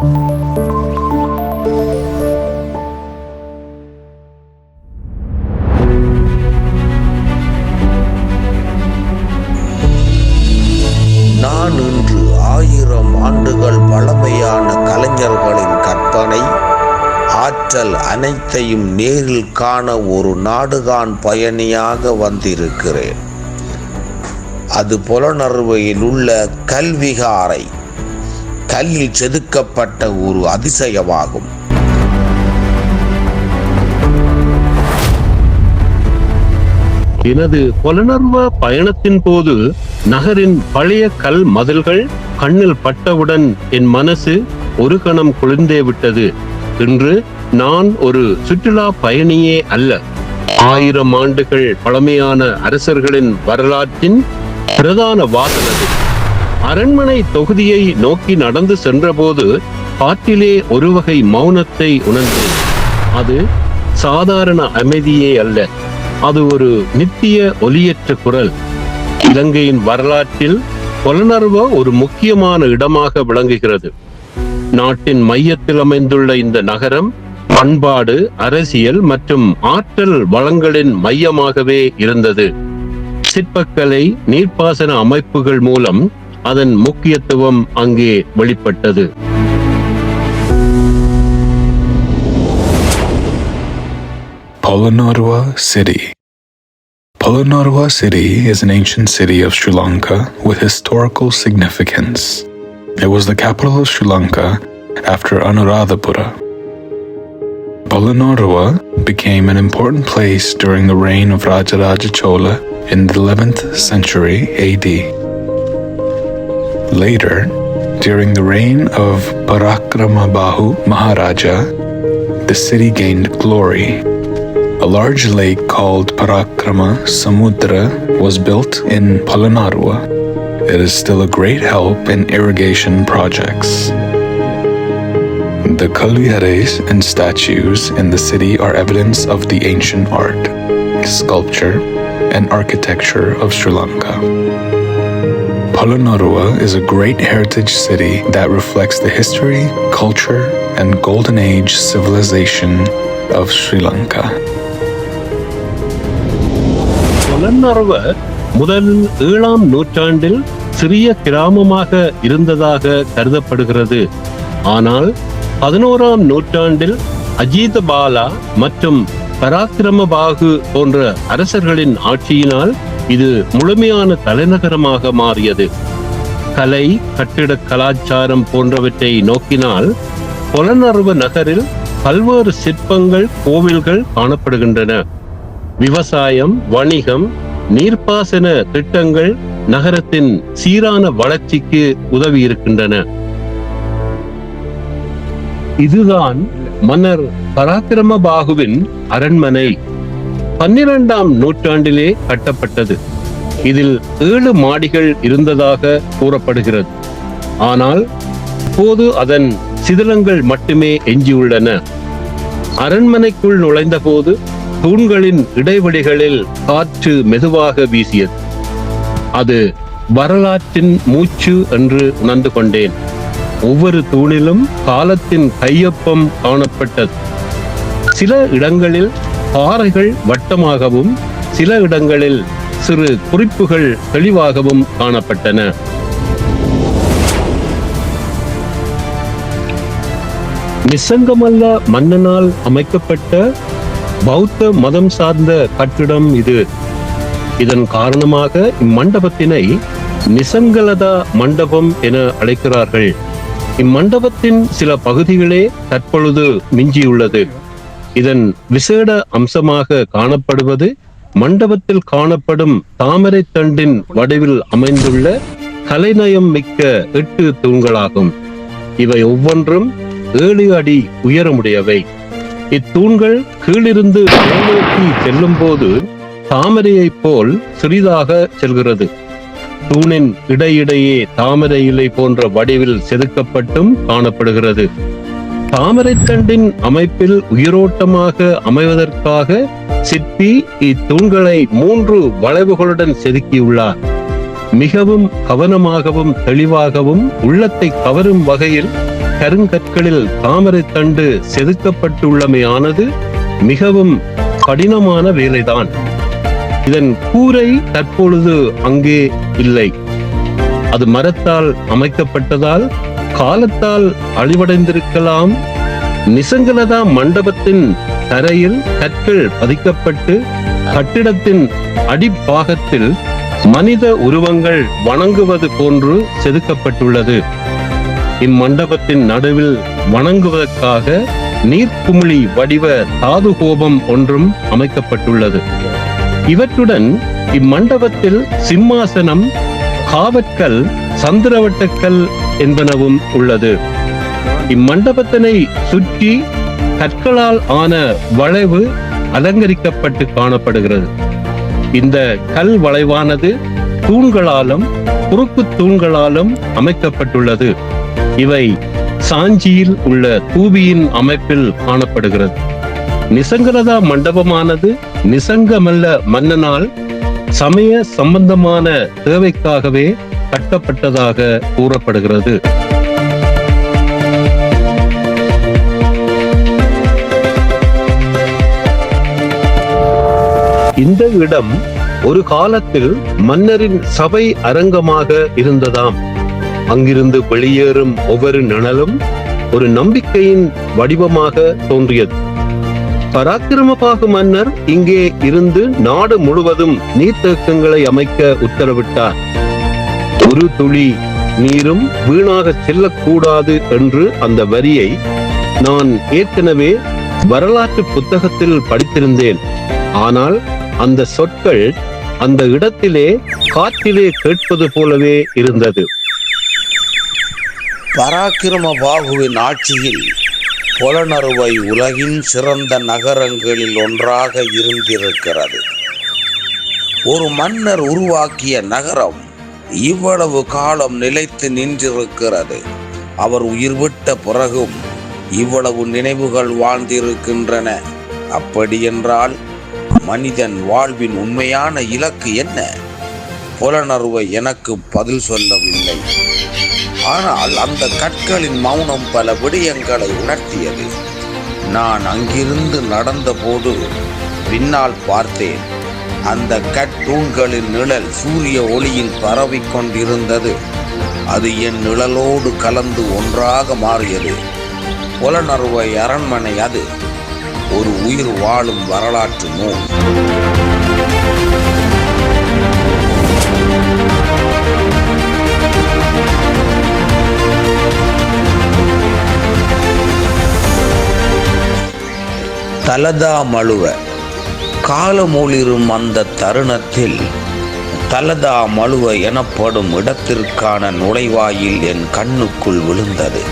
நான் இன்று ஆயிரம் ஆண்டுகள் பழமையான கலைஞர்களின் கற்பனை ஆற்றல் அனைத்தையும் நேரில் காண ஒரு நாடுகான் பயணியாக வந்திருக்கிறேன். அது புலனறுவையில் உள்ள கல்விகாரை கல்லில் செதுக்கப்பட்ட ஒரு அதிசயமாகும். எனது புலனர்வ பயணத்தின் போது நகரின் பழைய கல் மதில்கள் கண்ணில் பட்டவுடன் என் மனசு ஒரு கணம் குளிர்ந்தே விட்டது. இன்று நான் ஒரு சுற்றுலா பயணியே அல்ல. ஆயிரம் ஆண்டுகள் பழமையான அரசர்களின் வரலாற்றின் பிரதான வாசனது அரண்மனை தொகுதியை நோக்கி நடந்து சென்றபோது காற்றிலே ஒரு வகை மௌனத்தை உணர்ந்தேன். அது சாதாரண அமைதியே அல்ல. அது ஒரு நித்திய ஒலியற்ற குரல். இலங்கையின் வரலாற்றில் புலனர்வ ஒரு முக்கியமான இடமாக விளங்குகிறது. நாட்டின் மையத்தில் அமைந்துள்ள இந்த நகரம் பண்பாடு அரசியல் மற்றும் ஆற்றல் வளங்களின் மையமாகவே இருந்தது. சிற்பக்கலை நீர்ப்பாசன அமைப்புகள் மூலம் அதன் முக்கியத்துவம் அங்கே வெளிப்பட்டது Polonnaruwa City. Polonnaruwa City is an ancient city of Sri Lanka with historical significance. It was the capital of Sri Lanka after Anuradhapura. Polonnaruwa became an important place during the reign of Rajaraja Chola in the 11th century AD. Later, during the reign of Parakramabahu Maharaja, the city gained glory a large lake called Parakrama Samudra was built in Palanarwa. It is still a great help in irrigation projects. The Kalviares and statues in the city are evidence of the ancient art, sculpture, and architecture of Sri Lanka. Palanarua is a great heritage city that reflects the history, culture, and golden age civilization of Sri Lanka. புலனர்வ முதல் ஏழாம் நூற்றாண்டில் சிறிய கிராமமாக இருந்ததாக கருதப்படுகிறது ஆனால் பதினோராம் நூற்றாண்டில் அஜீதபாலா மற்றும் பராக்கிரமபாகு போன்ற அரசர்களின் ஆட்சியினால் இது முழுமையான தலைநகரமாக மாறியது. கலை கட்டிட கலாச்சாரம் போன்றவற்றை நோக்கினால் புலனர்வ நகரில் பல்வேறு சிற்பங்கள் கோவில்கள் காணப்படுகின்றன. விவசாயம் வணிகம் நீர்ப்பாசன திட்டங்கள் நகரத்தின் சீரான வளர்ச்சிக்கு உதவி இருக்கின்றன இதுதான் மன்னர் பராக்கிரம பாகுவின் அரண்மனை. பன்னிரண்டாம் நூற்றாண்டிலே கட்டப்பட்டது. இதில் ஏழு மாடிகள் இருந்ததாக கூறப்படுகிறது. ஆனால் இப்போது அதன் சிதிலங்கள் மட்டுமே எஞ்சியுள்ளன. அரண்மனைக்குள் நுழைந்தபோது தூண்களின் இடைவெளிகளில் காற்று மெதுவாக வீசியது. அது வரலாற்றின் மூச்சு என்று உணர்ந்து கொண்டேன். ஒவ்வொரு தூணிலும் காலத்தின் கையொப்பம் காணப்பட்டது. சில இடங்களில் பாறைகள் வட்டமாகவும் சில இடங்களில் சிறு குறிப்புகள் தெளிவாகவும் காணப்பட்டன. நிசங்கமல்ல மன்னனால் அமைக்கப்பட்ட பௌத்த மதம் சார்ந்த கட்டிடம் இது. இதன் காரணமாக இம்மண்டபத்தினை நிசங்கலதா மண்டபம் என அழைக்கிறார்கள். இம்மண்டபத்தின் சில பகுதிகளே தற்பொழுது மிஞ்சியுள்ளது. இதன் விசேட அம்சமாக காணப்படுவது மண்டபத்தில் காணப்படும் தாமரை தண்டின் வடிவில் அமைந்துள்ள கலைநயம் மிக்க எட்டு தூண்களாகும். இவை ஒவ்வொன்றும் ஏழு அடி உயரமுடையவை. இத்தூண்கள் கீழிருந்து மேலோக்கி செல்லும் போது தாமரையைப் போல் சிறிதாக செல்கிறது. தூணின் இடையிடையே தாமரை இலை போன்ற வடிவில் செதுக்கப்பட்டும் காணப்படுகிறது. தாமரை தண்டின் அமைப்பில் உயிரோட்டமாக அமைவதற்காக சிற்பி இத்தூண்களை மூன்று வளைவுகளுடன் செதுக்கியுள்ளார். மிகவும் கவனமாகவும் தெளிவாகவும் உள்ளத்தை கவரும் வகையில் கருங்கற்களில் தாமரை தண்டு செதுக்கப்பட்டுள்ளமையானது மிகவும் கடினமான வேலைதான். இதன் கூரை தற்பொழுது அங்கே இல்லை. அது மரத்தால் அமைக்கப்பட்டதால் காலத்தால் அழிவடைந்திருக்கலாம். நிசங்கலதா மண்டபத்தின் தரையில் கற்கள் பதிக்கப்பட்டு கட்டிடத்தின் அடிப்பாகத்தில் மனித உருவங்கள் வணங்குவது போன்று செதுக்கப்பட்டுள்ளது. இம்மண்டபத்தின் நடுவில் வணங்குவதற்காக நீர்க்குமிழி வடிவ தாது கோபம் ஒன்றும் அமைக்கப்பட்டுள்ளது. இவற்றுடன் இம்மண்டபத்தில் சிம்மாசனம் காவற்கல் சந்திரவட்டக்கல் என்பனவும் உள்ளது. இம்மண்டபத்தினை சுற்றி கற்களால் ஆன வளைவு அலங்கரிக்கப்பட்டு காணப்படுகிறது. இந்த கல் வளைவானது தூண்களாலும் குறுக்கு தூண்களாலும் அமைக்கப்பட்டுள்ளது. இவை சாஞ்சியில் உள்ள தூபியின் அமைப்பில் காணப்படுகிறது. நிசங்கரதா மண்டபமானது நிசங்கமல்ல மன்னனால் சமய சம்பந்தமான தேவைக்காகவே கட்டப்பட்டதாக கூறப்படுகிறது. இந்த இடம் ஒரு காலத்தில் மன்னரின் சபை அரங்கமாக இருந்ததாம். அங்கிருந்து வெளியேறும் ஒவ்வொரு நிழலும் ஒரு நம்பிக்கையின் வடிவமாக தோன்றியது. பராக்கிரமபாகு மன்னர் இங்கே இருந்து நாடு முழுவதும் நீர்த்தேக்கங்களை அமைக்க உத்தரவிட்டார். ஒரு துளி நீரும் வீணாக செல்லக்கூடாது என்று அந்த வரியை நான் ஏற்கனவே வரலாற்று புத்தகத்தில் படித்திருந்தேன். ஆனால் அந்த சொற்கள் அந்த இடத்திலே காற்றிலே கேட்பது போலவே இருந்தது. பராக்கிரம பாகுவின் ஆட்சியில் புலனறுவை உலகின் சிறந்த நகரங்களில் ஒன்றாக இருந்திருக்கிறது. ஒரு மன்னர் உருவாக்கிய நகரம் இவ்வளவு காலம் நிலைத்து நின்றிருக்கிறது. அவர் உயிர் விட்ட பிறகும் இவ்வளவு நினைவுகள் வாழ்ந்திருக்கின்றன. அப்படியென்றால் மனிதன் வாழ்வின் உண்மையான இலக்கு என்ன? புலனர்வை எனக்கு பதில் சொல்லவில்லை. ஆனால் அந்த கற்களின் மௌனம் பல விடயங்களை உணர்த்தியது. நான் அங்கிருந்து நடந்தபோது பின்னால் பார்த்தேன். அந்த கட்டூண்களின் நிழல் சூரிய ஒளியில் பரவிக் கொண்டிருந்தது. அது என் நிழலோடு கலந்து ஒன்றாக மாறியது. புலனறுவை அரண்மனை அது. ஒரு உயிர் வாழும் வரலாற்று நூல். தலதா மழுவ. காலமொளிரும் அந்த தருணத்தில் தலதா மழுவ எனப்படும் இடத்திற்கான நுழைவாயில் என் கண்ணுக்குள் விழுந்தது.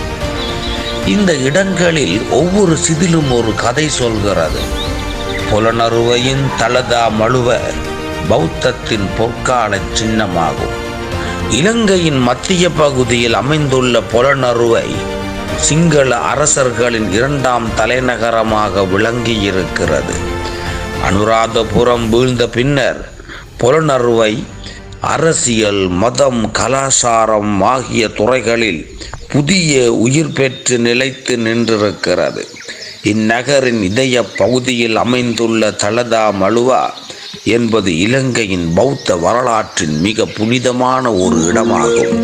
இந்த இடங்களில் ஒவ்வொரு சிதிலும் ஒரு கதை சொல்கிறது. புலனறுவையின் தலதா மழுவ பௌத்தத்தின் பொற்கால சின்னமாகும். இலங்கையின் மத்திய பகுதியில் அமைந்துள்ள புலனறுவை சிங்கள அரசர்களின் இரண்டாம் தலைநகரமாக விளங்கியிருக்கிறது. அனுராதபுரம் வீழ்ந்த பின்னர் புலனறுவை அரசியல் மதம் கலாச்சாரம் ஆகிய துறைகளில் புதிய உயிர் பெற்று நிலைத்து நின்றிருக்கிறது. இந்நகரின் இதய பகுதியில் அமைந்துள்ள தலதா மழுவா என்பது இலங்கையின் பௌத்த வரலாற்றின் மிக புனிதமான ஒரு இடமாகும்.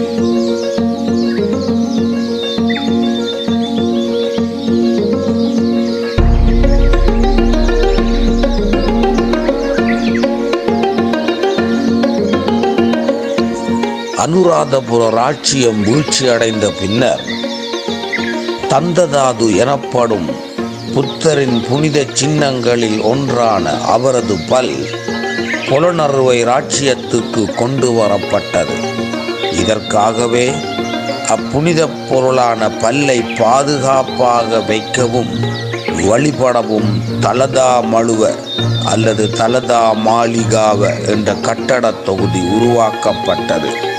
அனுராதபுர ராச்சியம் வீழ்ச்சியடைந்த பின்னர் தந்ததாது எனப்படும் புத்தரின் புனித சின்னங்களில் ஒன்றான அவரது பல் புலனறுவை ராட்சியத்துக்கு கொண்டு வரப்பட்டது. இதற்காகவே அப்புனித பொருளான பல்லை பாதுகாப்பாக வைக்கவும் வழிபடவும் தலதா மழுவ அல்லது தலதா மாளிகாவ என்ற கட்டடத் தொகுதி உருவாக்கப்பட்டது.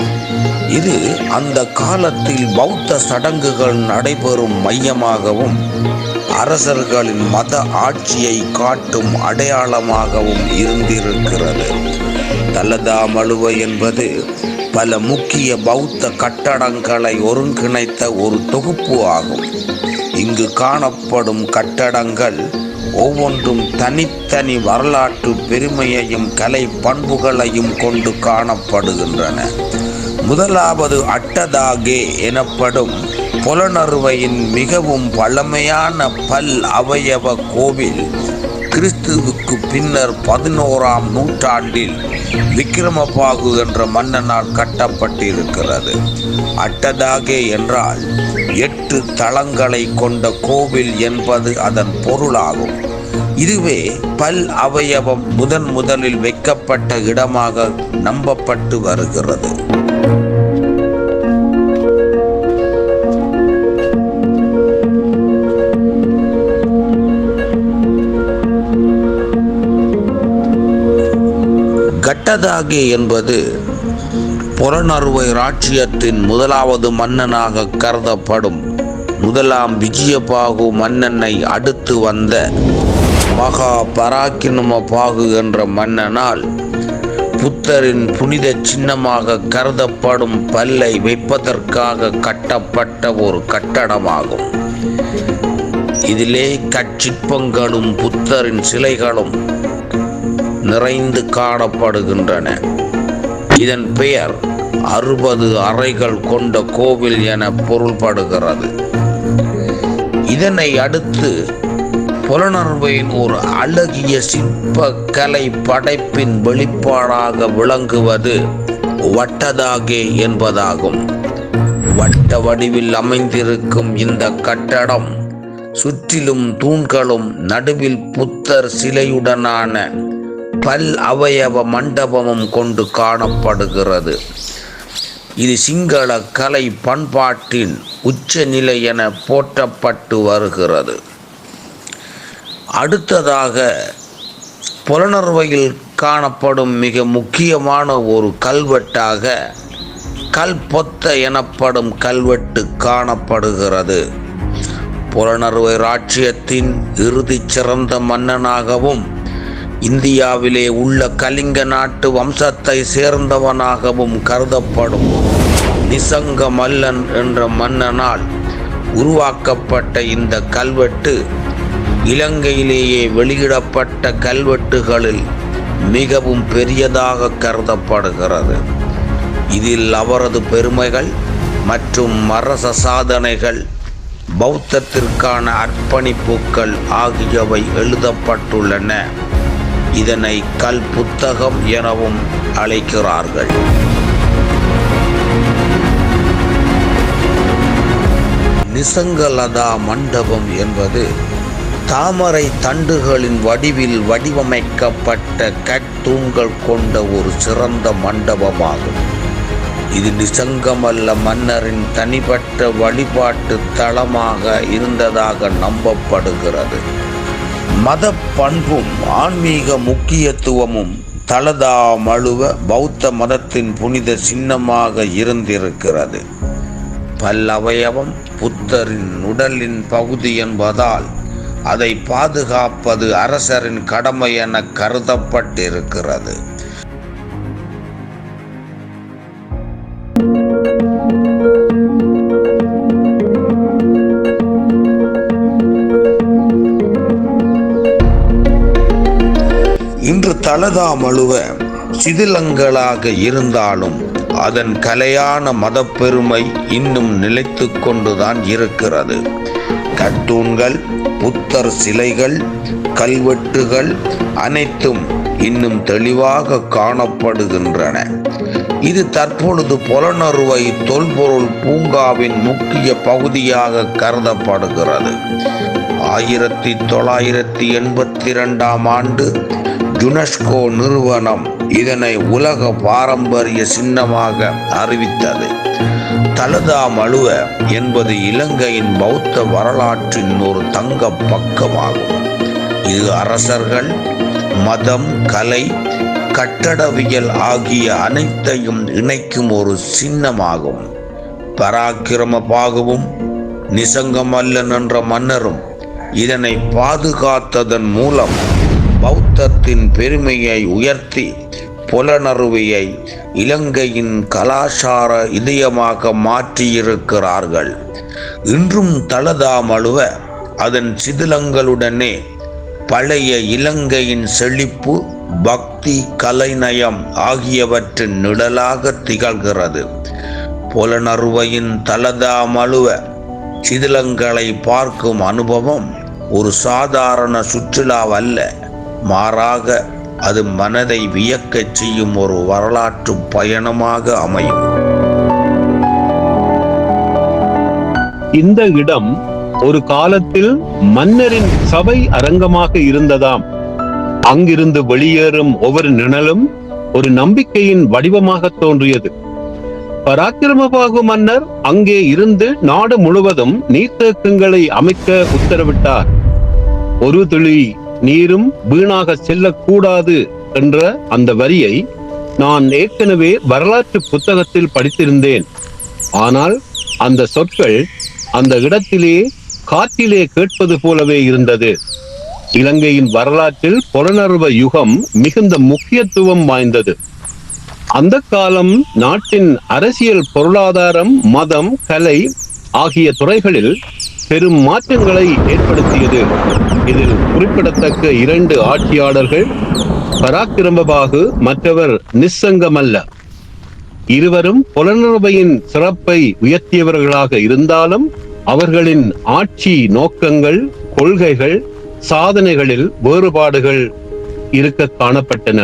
இது அந்த காலத்தில் பௌத்த சடங்குகள் நடைபெறும் மையமாகவும் அரசர்களின் மத ஆட்சியை காட்டும் அடையாளமாகவும் இருந்திருக்கிறது. தலதா மழுவ என்பது பல முக்கிய பௌத்த கட்டடங்களை ஒருங்கிணைத்த ஒரு தொகுப்பு ஆகும். இங்கு காணப்படும் கட்டடங்கள் ஒவ்வொன்றும் தனித்தனி வரலாற்று பெருமையையும் கலை பண்புகளையும் கொண்டு காணப்படுகின்றன. முதலாவது அட்டதாகே எனப்படும் புலனறுவையின் மிகவும் பழமையான பல் அவயவ கோவில் கிறிஸ்துவுக்கு பின்னர் பதினோராம் நூற்றாண்டில் விக்கிரமபாகு என்ற மன்னனால் கட்டப்பட்டிருக்கிறது. அட்டதாகே என்றால் எட்டு தளங்களை கொண்ட கோவில் என்பது அதன் பொருளாகும். இதுவே பல் அவயவம் முதன் முதலில் வைக்கப்பட்ட இடமாக நம்பப்பட்டு வருகிறது. கட்டதாகி என்பது புறநறுவை ராச்சியத்தின் முதலாவது மன்னனாக கருதப்படும். முதலாம் விஜயபாகு மன்னனை அடுத்து வந்த மகா பராக்கிரம பாகு என்ற மன்னனால் புத்தரின் புனித சின்னமாக கருதப்படும் பல்லை வைப்பதற்காக கட்டப்பட்ட ஒரு கட்டடமாகும். இதிலே கச்சிற்பங்களும் புத்தரின் சிலைகளும் நிறைந்து காணப்படுகின்றன. இதன் பெயர் அறுபது அறைகள் கொண்ட கோவில் என பொருள்படுகிறது. இதனை அடுத்து புலனர்வையின் ஒரு அழகிய சிற்ப கலை படைப்பின் வெளிப்பாடாக விளங்குவது வட்டதாகே என்பதாகும். வட்ட வடிவில் அமைந்திருக்கும் இந்த கட்டடம் சுற்றிலும் தூண்களும் நடுவில் புத்தர் சிலையுடனான பல் அவயவ மண்டபமும் கொண்டு காணப்படுகிறது. இது சிங்கள கலை பண்பாட்டின் உச்சநிலை என போற்றப்பட்டு வருகிறது. அடுத்ததாக புலனர்வையில் காணப்படும் மிக முக்கியமான ஒரு கல்வெட்டாக கல்பொத்த எனப்படும் கல்வெட்டு காணப்படுகிறது. புலனர்வை ராச்சியத்தின் இறுதி சிறந்த மன்னனாகவும் இந்தியாவிலே உள்ள கலிங்க நாட்டு வம்சத்தை சேர்ந்தவனாகவும் கருதப்படும் நிசங்க மல்லன் என்ற மன்னனால் உருவாக்கப்பட்ட இந்த கல்வெட்டு இலங்கையிலேயே வெளியிடப்பட்ட கல்வெட்டுகளில் மிகவும் பெரியதாக கருதப்படுகிறது. இதில் அவரது பெருமைகள் மற்றும் மரச சாதனைகள் பௌத்தத்திற்கான அர்ப்பணிப்புக்கள் ஆகியவை எழுதப்பட்டுள்ளன. இதனை கல் புத்தகம் எனவும் அழைக்கிறார்கள். நிசங்கலதா மண்டபம் என்பது தாமரை தண்டுகளின் வடிவில் வடிவமைக்கப்பட்ட கட்டூண்கள் கொண்ட ஒரு சிறந்த மண்டபமாகும். இது நிசங்கமல்ல மன்னரின் தனிப்பட்ட வழிபாட்டு தளமாக இருந்ததாக நம்பப்படுகிறது. மத பண்பும் ஆன்மீக முக்கியத்துவமும் தலதா மழுவ பௌத்த மதத்தின் புனித சின்னமாக இருந்திருக்கிறது. பல்லவயவம் புத்தரின் உடலின் பகுதி என்பதால் அதை பாதுகாப்பது அரசரின் கடமை என கருதப்பட்டிருக்கிறது. இன்று தலதா மழுவ சிதிலங்களாக இருந்தாலும் அதன் கலையான மதப்பெருமை இன்னும் நிலைத்து கொண்டுதான் இருக்கிறது. கட்டூன்கள் புத்தர் சிலைகள் கல்வெட்டுகள் அனைத்தும் இன்னும் தெளிவாக காணப்படுகின்றன. இது தற்பொழுது புலனறுவை தொல்பொருள் பூங்காவின் முக்கிய பகுதியாக கருதப்படுகிறது. ஆயிரத்தி தொள்ளாயிரத்தி எண்பத்தி இரண்டாம் ஆண்டு யுனெஸ்கோ நிறுவனம் இதனை உலக பாரம்பரிய சின்னமாக அறிவித்தது. தலதா மழுவ என்பது இலங்கையின் பௌத்த வரலாற்றின் ஒரு தங்க பக்கமாகும். இது அரசர்கள் மதம் கலை கட்டடவியல் ஆகிய அனைத்தையும் இணைக்கும் ஒரு சின்னமாகும். பராக்கிரம பாகுவும் நிசங்கமல்லன் என்ற மன்னரும் இதனை பாதுகாத்ததன் மூலம் பௌத்தத்தின் பெருமையை உயர்த்தி புலனறுவையை இலங்கையின் கலாச்சார இதயமாக மாற்றியிருக்கிறார்கள். இன்றும் தளதாமழுவ அதன் சிதிலங்களுடனே பழைய இலங்கையின் செழிப்பு பக்தி கலைநயம் ஆகியவற்றின் நிழலாக திகழ்கிறது. புலனறுவையின் தலதாமழுவ சிதிலங்களை பார்க்கும் அனுபவம் ஒரு சாதாரண சுற்றுலாவல்ல மாறாக அது மனதை வியக்கச் செய்யும் ஒரு வரலாற்று பயணமாக அமையும். இந்த இடம் ஒரு காலத்தில் மன்னரின் சபை அரங்கமாக இருந்ததாம். அங்கிருந்து வெளியேறும் ஒவ்வொரு நிழலும் ஒரு நம்பிக்கையின் வடிவமாக தோன்றியது. பராக்கிரமபாகு மன்னர் அங்கே இருந்து நாடு முழுவதும் நீர்த்தேக்கங்களை அமைக்க உத்தரவிட்டார். ஒரு துளி நீரும் வீணாக செல்லக்கூடாது என்ற அந்த வரியை நான் ஏற்கனவே வரலாற்று புத்தகத்தில் படித்திருந்தேன். ஆனால் அந்த சொற்கள் அந்த இடத்திலே காற்றிலே கேட்பது போலவே இருந்தது. இலங்கையின் வரலாற்றில் புலனர்வ யுகம் மிகுந்த முக்கியத்துவம் வாய்ந்தது. அந்த காலம் நாட்டின் அரசியல் பொருளாதாரம் மதம் கலை ஆகிய துறைகளில் பெரும் மாற்றங்களை ஏற்படுத்தியது. இதில் குறிப்பிடத்தக்க இரண்டு ஆட்சியாளர்கள் பராக்கிரமபாகு மற்றவர் நிஸ்ஸங்கமல்ல இருவரும் புலனர்வையின் சிறப்பை உயர்த்தியவர்களாக இருந்தாலும் அவர்களின் ஆட்சி நோக்கங்கள் கொள்கைகள் சாதனைகளில் வேறுபாடுகள் இருக்க காணப்பட்டன.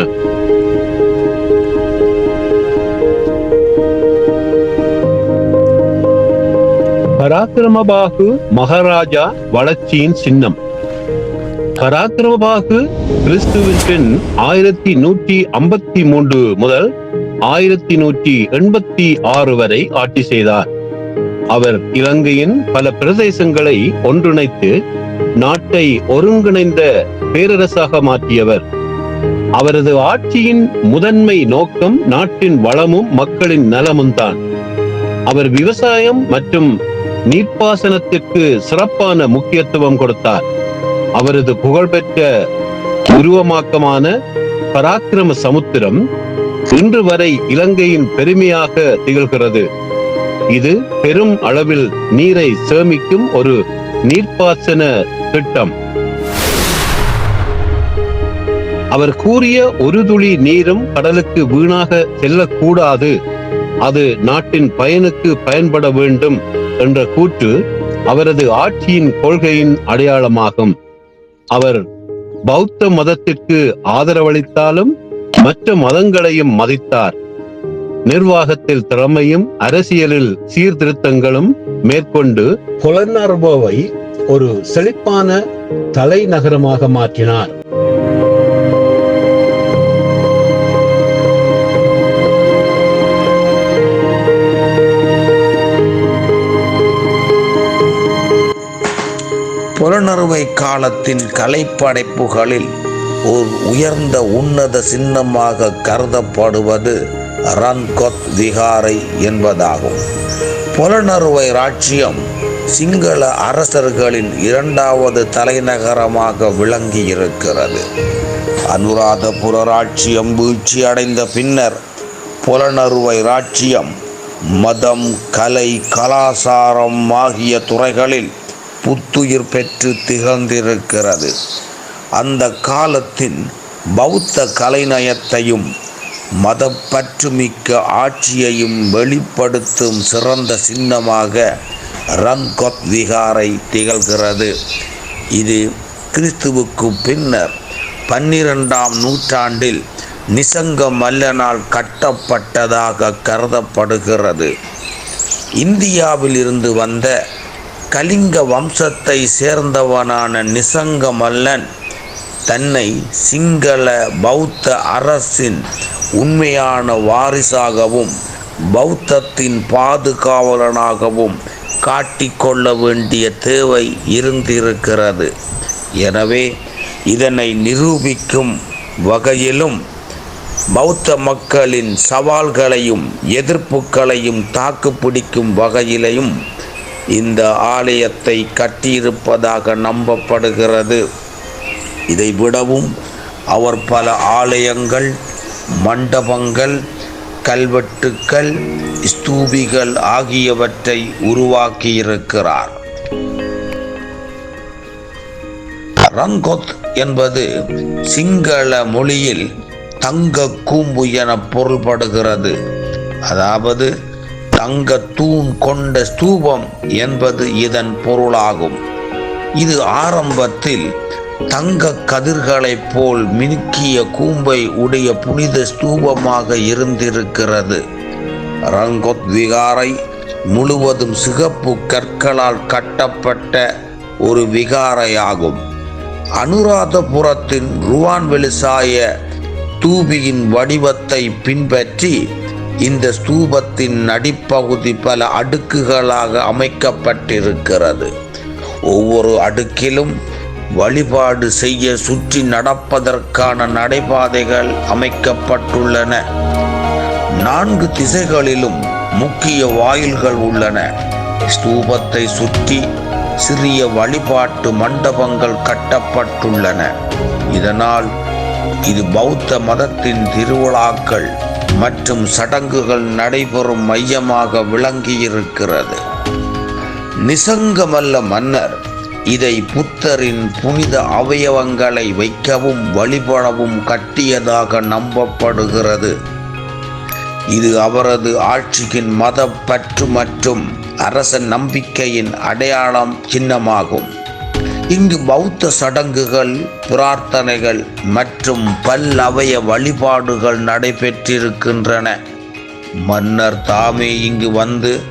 பராக்கிரமபாகு மகாராஜா வளர்ச்சியின் சின்னம். பராக்கிரமபாகு கிறிஸ்துவின் பின் ஆயிரத்தி நூற்றி ஐம்பத்தி மூன்று முதல் ஆயிரத்தி நூற்றி எண்பத்தி ஆறு வரை ஆட்சி செய்தார். அவர் இலங்கையின் பல பிரதேசங்களை ஒன்றிணைத்து நாட்டை ஒருங்கிணைந்த பேரரசாக மாற்றியவர். அவரது ஆட்சியின் முதன்மை நோக்கம் நாட்டின் வளமும் மக்களின் நலமும் தான் அவர் விவசாயம் மற்றும் நீர்ப்பாசனத்திற்கு சிறப்பான முக்கியத்துவம் கொடுத்தார். அவரது புகழ்பெற்ற உருவமாக்கமான பராக்கிரம சமுத்திரம் இன்று வரை இலங்கையின் பெருமையாக திகழ்கிறது. இது பெரும் அளவில் நீரை சேமிக்கும் ஒரு நீர்ப்பாசன திட்டம். அவர் கூறிய ஒரு துளி நீரும் கடலுக்கு வீணாக செல்லக்கூடாது. அது நாட்டின் பயனுக்கு பயன்பட வேண்டும். என்ற கூற்று அவரது ஆட்சியின் கொள்கையின் அடையாளமாகும். அவர் பௌத்த மதத்திற்கு ஆதரவளித்தாலும் மற்ற மதங்களையும் மதித்தார். நிர்வாகத்தில் திறமையும் அரசியலில் சீர்திருத்தங்களும் மேற்கொண்டு புலனர்வோவை ஒரு செழிப்பான தலைநகரமாக மாற்றினார். புனர்வை காலத்தின் கலைப்படைப்புகளில் ஒரு உயர்ந்த உன்னத சின்னமாக கருதப்படுவது ரன்கொத் விகாரை என்பதாகும். புலனறுவை ராச்சியம் சிங்கள அரசர்களின் இரண்டாவது தலைநகரமாக விளங்கியிருக்கிறது. அனுராதபுர ராட்சியம் வீழ்ச்சி அடைந்த பின்னர் புலனறுவை ராச்சியம் மதம் கலை கலாசாரம் ஆகிய துறைகளில் புத்துயிர் பெற்று திகழ்ந்திருக்கிறது. அந்த காலத்தின் பௌத்த கலைநயத்தையும் மதப்பற்றுமிக்க ஆட்சியையும் வெளிப்படுத்தும் சிறந்த சின்னமாக ரங்கொத் விகாரை திகழ்கிறது. இது கிறிஸ்துவுக்கு பின்னர் பன்னிரெண்டாம் நூற்றாண்டில் நிசங்க மல்லனால் கட்டப்பட்டதாக கருதப்படுகிறது. இந்தியாவில் இருந்து வந்த கலிங்க வம்சத்தை சேர்ந்தவனான நிசங்க மல்லன் தன்னை சிங்கள பௌத்த அரசின் உண்மையான வாரிசாகவும் பௌத்தத்தின் பாதுகாவலனாகவும் காட்டிக்கொள்ள வேண்டிய தேவை இருந்திருக்கிறது. எனவே இதனை நிரூபிக்கும் வகையிலும் பௌத்த மக்களின் சவால்களையும் எதிர்ப்புகளையும் தாக்குப்பிடிக்கும் வகையிலையும் இந்த ஆலயத்தை கட்டியிருப்பதாக நம்பப்படுகிறது. இதை விடவும் அவர் பல ஆலயங்கள் மண்டபங்கள் கல்வெட்டுக்கள் ஸ்தூபிகள் ஆகியவற்றை உருவாக்கியிருக்கிறார். ரங்கொத் என்பது சிங்கள மொழியில் தங்க கூம்பு என பொருள்படுகிறது. அதாவது தங்க தூண் கொண்ட ஸ்தூபம் என்பது இதன் பொருளாகும். இது ஆரம்பத்தில் தங்க கதிர்களைப் போல் மினுக்கிய கூம்பை உடைய புனித ஸ்தூபமாக இருந்திருக்கிறது. ரங்கொத் விகாரை முழுவதும் சிகப்பு கற்களால் கட்டப்பட்ட ஒரு விகாரையாகும். அனுராதபுரத்தின் ருவான் வெளிசாய தூபியின் வடிவத்தை பின்பற்றி இந்த ஸ்தூபத்தின் அடிப்பகுதி பல அடுக்குகளாக அமைக்கப்பட்டிருக்கிறது. ஒவ்வொரு அடுக்கிலும் வழிபாடு செய்ய சுற்றி நடப்பதற்கான நடைபாதைகள் அமைக்கப்பட்டுள்ளன. நான்கு திசைகளிலும் முக்கிய வாயில்கள் உள்ளன. ஸ்தூபத்தை சுற்றி சிறிய வழிபாட்டு மண்டபங்கள் கட்டப்பட்டுள்ளன. இதனால் இது பௌத்த மதத்தின் திருவிழாக்கள். மற்றும் சடங்குகள் நடைபெறும் மையமாக விளங்கியிருக்கிறது. நிசங்கமல்ல மன்னர் இதை புத்தரின் புனித அவயவங்களை வைக்கவும் வழிபடவும் கட்டியதாக நம்பப்படுகிறது. இது அவரது ஆட்சியின் மத பற்று மற்றும் அரச நம்பிக்கையின் அடையாளம் சின்னமாகும். இங்கு பௌத்த சடங்குகள் பிரார்த்தனைகள் மற்றும் பல்லவய வழிபாடுகள் நடைபெற்றிருக்கின்றன. மன்னர் தாமே இங்கு வந்து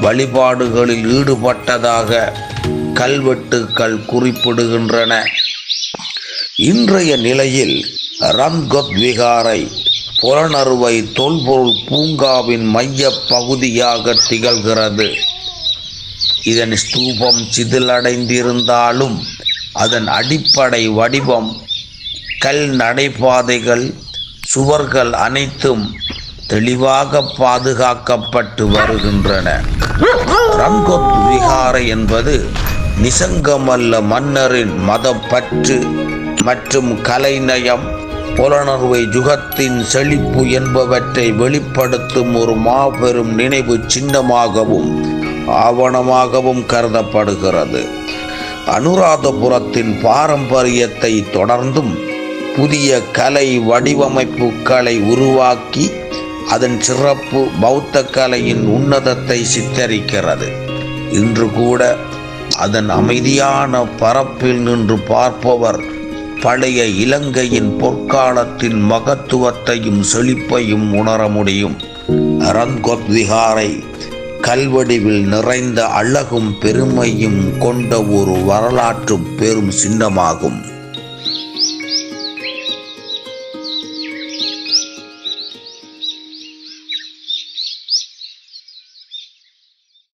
வழிபாடுகளில் ஈடுபட்டதாக கல்வெட்டுக்கள் குறிப்பிடுகின்றன. இன்றைய நிலையில் ரங்கொத் விகாரை புலனறுவை தொல்பொருள் பூங்காவின் மைய பகுதியாக திகழ்கிறது. இதன் ஸ்தூபம் சிதிலடைந்திருந்தாலும் அதன் அடிப்படை வடிவம் கல் நடைபாதைகள் சுவர்கள் அனைத்தும் தெளிவாக பாதுகாக்கப்பட்டு வருகின்றன. ரங்கொத் விகார என்பது நிசங்கமல்ல மன்னரின் மதப்பற்று மற்றும் கலைநயம் புலனர்வை ஜுகத்தின் செழிப்பு என்பவற்றை வெளிப்படுத்தும் ஒரு மாபெரும் நினைவு சின்னமாகவும் ஆவணமாகவும் கருதப்படுகிறது. அனுராதபுரத்தின் பாரம்பரியத்தை தொடர்ந்தும் புதிய கலை வடிவமைப்புகளை உருவாக்கி அதன் சிறப்பு பௌத்த கலையின் உன்னதத்தை சித்தரிக்கிறது. இன்று கூட அதன் அமைதியான பரப்பில் நின்று பார்ப்பவர் பழைய இலங்கையின் பொற்காலத்தின் மகத்துவத்தையும் செழிப்பையும் உணர முடியும். ரங்கொத் விகாரை கல்வடிவில் நிறைந்த அழகும் பெருமையும் கொண்ட ஒரு வரலாற்று பெரும் சின்னமாகும்.